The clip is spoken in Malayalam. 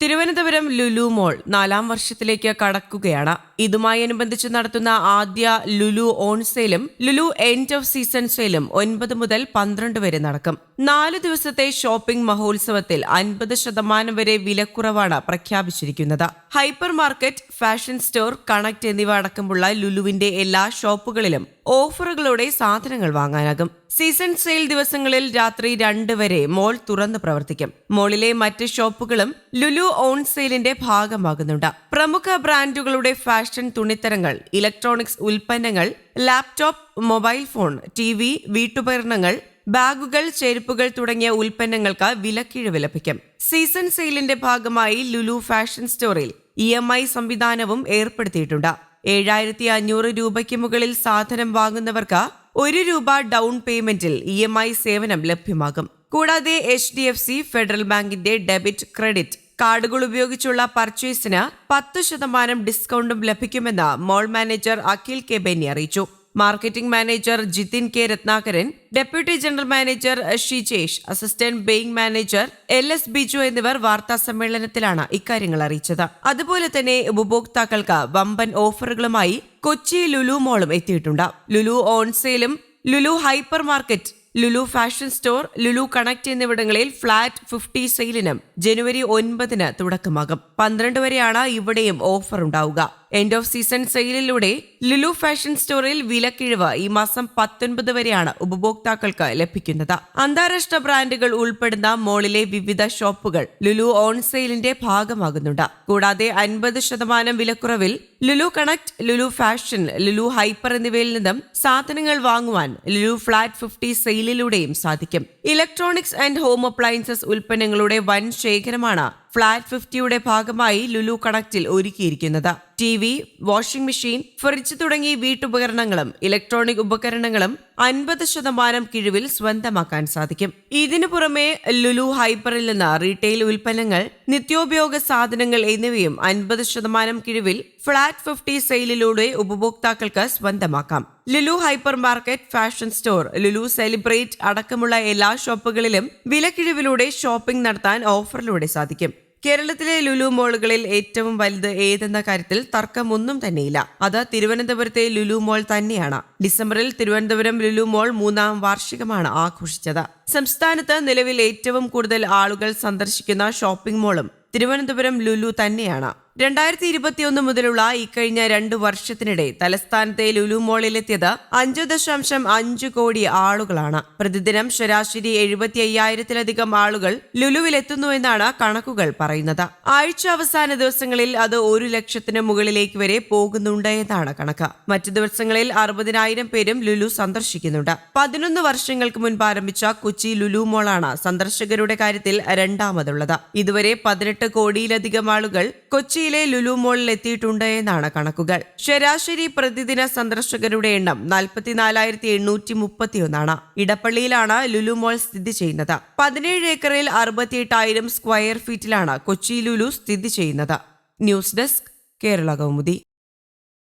തിരുവനന്തപുരം ലുലു മോൾ നാലാം വർഷത്തിലേക്ക് കടക്കുകയാണ്. ഇതുമായി അനുബന്ധിച്ച് നടത്തുന്ന ആദ്യ ലുലു ഓൺ സെയിലും ലുലു എൻഡ് ഓഫ് സീസൺ സെയിലും ഒൻപത് മുതൽ പന്ത്രണ്ട് വരെ നടക്കും. നാല് ദിവസത്തെ ഷോപ്പിംഗ് മഹോത്സവത്തിൽ അൻപത് ശതമാനം വരെ വിലക്കുറവാണ് പ്രഖ്യാപിച്ചിരിക്കുന്നത്. Hyper market fashion store connect എന്നിവ അടക്കമുള്ള ലുലുവിന്റെ എല്ലാ ഷോപ്പുകളിലും ഓഫറുകളോടെ സാധനങ്ങൾ വാങ്ങാനാകും. സീസൺ സെയിൽ ദിവസങ്ങളിൽ രാത്രി രണ്ട് വരെ മോൾ തുറന്നു പ്രവർത്തിക്കും. മോളിലെ മറ്റ് ഷോപ്പുകളും ലുലു ഓൺ സെയിലിന്റെ ഭാഗമാകുന്നുണ്ട്. പ്രമുഖ ബ്രാൻഡുകളുടെ ഫാഷൻ തുണിത്തരങ്ങൾ ഇലക്ട്രോണിക്സ് ഉൽപ്പന്നങ്ങൾ laptop mobile phone T V വീട്ടുപകരണങ്ങൾ ബാഗുകൾ ചെരുപ്പുകൾ തുടങ്ങിയ ഉൽപ്പന്നങ്ങൾക്ക് വിലക്കിഴിവ് ലഭിക്കും സീസൺ സെയിലിന്റെ ഭാഗമായി ലുലു ഫാഷൻ സ്റ്റോറിൽ ഇ എം ഐ സംവിധാനവും ഏർപ്പെടുത്തിയിട്ടുണ്ട്. ഏഴായിരത്തി അഞ്ഞൂറ് രൂപയ്ക്ക് മുകളിൽ സാധനം വാങ്ങുന്നവർക്ക് ഒരു രൂപ ഡൗൺ പേയ്മെന്റിൽ ഇ എം ഐ സേവനം ലഭ്യമാകും. കൂടാതെ H D F C federal ബാങ്കിന്റെ ഡെബിറ്റ് ക്രെഡിറ്റ് കാർഡുകൾ ഉപയോഗിച്ചുള്ള പർച്ചേസിന് പത്ത് ശതമാനം ഡിസ്കൗണ്ടും ലഭിക്കുമെന്ന് mall manager Akhil K Benny അറിയിച്ചു. Marketing manager Jithin K Ratnakaran deputy general manager Shijesh assistant buying manager L S Biju എന്നിവർ വാർത്താ സമ്മേളനത്തിലാണ് ഇക്കാര്യങ്ങൾ അറിയിച്ചത്. അതുപോലെ തന്നെ ഉപഭോക്താക്കൾക്ക് വമ്പൻ ഓഫറുകളുമായി കൊച്ചി ലുലു മോളും എത്തിയിട്ടുണ്ട്. Lulu ഓൺസെയിലും Lulu hypermarket Lulu fashion store Lulu connect എന്നിവിടങ്ങളിൽ ഫ്ളാറ്റ് ഫിഫ്റ്റി സെയിലിനും ജനുവരി ഒൻപതിന് തുടക്കമാകും. പന്ത്രണ്ട് വരെയാണ് ഇവിടെയും ഓഫർ ഉണ്ടാവുക എൻഡ് ഓഫ് സീസൺ സെയിലിലൂടെ ലുലു ഫാഷൻ സ്റ്റോറിൽ വിലക്കിഴിവ് ഈ മാസം പത്തൊൻപത് വരെയാണ് ഉപഭോക്താക്കൾക്ക് ലഭിക്കുന്നത്. അന്താരാഷ്ട്ര ബ്രാൻഡുകൾ ഉൾപ്പെടുന്ന മോളിലെ വിവിധ ഷോപ്പുകൾ ലുലു ഓൺ സെയിലിന്റെ ഭാഗമാകുന്നുണ്ട്. കൂടാതെ അൻപത് ശതമാനം വിലക്കുറവിൽ Lulu connect Lulu fashion Lulu hyper എന്നിവയിൽ നിന്നും സാധനങ്ങൾ വാങ്ങുവാൻ ലുലു ഫ്ലാറ്റ് ഫിഫ്റ്റി സെയിലിലൂടെയും സാധിക്കും. ഇലക്ട്രോണിക്സ് ആൻഡ് ഹോം അപ്ലയൻസസ് ഉൽപ്പന്നങ്ങളുടെ വൻ ശേഖരമാണ് ഫ്ലാറ്റ് ഫിഫ്റ്റിയുടെ ഭാഗമായി ലുലു കണക്റ്റിൽ ഒരുക്കിയിരിക്കുന്നത്. T V washing machine fridge തുടങ്ങി വീട്ടുപകരണങ്ങളും ഇലക്ട്രോണിക് ഉപകരണങ്ങളും അൻപത് ശതമാനം കിഴിവിൽ സ്വന്തമാക്കാൻ സാധിക്കും. ഇതിനു പുറമെ ലുലു ഹൈപ്പറിൽ നിന്ന് റീറ്റെയിൽ ഉൽപ്പന്നങ്ങൾ നിത്യോപയോഗ സാധനങ്ങൾ എന്നിവയും അൻപത് ശതമാനം കിഴിവിൽ ഫ്ളാറ്റ് ഫിഫ്റ്റി സെയിലിലൂടെ ഉപഭോക്താക്കൾക്ക് സ്വന്തമാക്കാം. Lulu hypermarket fashion store Lulu celebrate അടക്കമുള്ള എല്ലാ ഷോപ്പുകളിലും വിലക്കിഴിവിലൂടെ ഷോപ്പിംഗ് നടത്താൻ ഓഫറിലൂടെ സാധിക്കും. കേരളത്തിലെ ലുലു മോളുകളിൽ ഏറ്റവും വലുത് ഏതെന്ന കാര്യത്തിൽ തർക്കമൊന്നും തന്നെയില്ല. അത് തിരുവനന്തപുരത്തെ ലുലു മോൾ തന്നെയാണ്. ഡിസംബറിൽ തിരുവനന്തപുരം ലുലു മോൾ മൂന്നാം വാർഷികമാണ് ആഘോഷിച്ചത്. സംസ്ഥാനത്ത് നിലവിൽ ഏറ്റവും കൂടുതൽ ആളുകൾ സന്ദർശിക്കുന്ന ഷോപ്പിംഗ് മോളും തിരുവനന്തപുരം ലുലു തന്നെയാണ്. രണ്ടായിരത്തി ഇരുപത്തിയൊന്ന് മുതലുള്ള ഇക്കഴിഞ്ഞ രണ്ട് വർഷത്തിനിടെ തലസ്ഥാനത്തെ ലുലു മോളിലെത്തിയത് അഞ്ചു ദശാംശം അഞ്ച് കോടി ആളുകളാണ്. പ്രതിദിനം ശരാശരി എഴുപത്തി അയ്യായിരത്തിലധികം ആളുകൾ ലുലുവിലെത്തുന്നുവെന്നാണ് കണക്കുകൾ പറയുന്നത്. ആഴ്ച അവസാന ദിവസങ്ങളിൽ അത് ഒരു ലക്ഷത്തിന് മുകളിലേക്ക് വരെ പോകുന്നുണ്ട് എന്നാണ് കണക്ക്. മറ്റു ദിവസങ്ങളിൽ അറുപതിനായിരം പേരും ലുലു സന്ദർശിക്കുന്നുണ്ട്. പതിനൊന്ന് വർഷങ്ങൾക്ക് മുൻപ് ആരംഭിച്ച കൊച്ചി ലുലു മോളാണ് സന്ദർശകരുടെ കാര്യത്തിൽ രണ്ടാമതുള്ളത്. ഇതുവരെ പതിനെട്ട് കോടിയിലധികം ആളുകൾ കൊച്ചി കൊച്ചിയിലെ ലുലു മോളിൽ എത്തിയിട്ടുണ്ട് എന്നാണ് കണക്കുകൾ. ശരാശരി പ്രതിദിന സന്ദർശകരുടെ എണ്ണം നാൽപ്പത്തിനാലായിരത്തി എണ്ണൂറ്റി മുപ്പത്തിയൊന്നാണ് ഇടപ്പള്ളിയിലാണ് ലുലു മോൾ സ്ഥിതി ചെയ്യുന്നത്. പതിനേഴ് ഏക്കറിൽ അറുപത്തിയെട്ടായിരം സ്ക്വയർ ഫീറ്റിലാണ് കൊച്ചി ലുലു സ്ഥിതി ചെയ്യുന്നത്. News desk Kerala Kaumudi.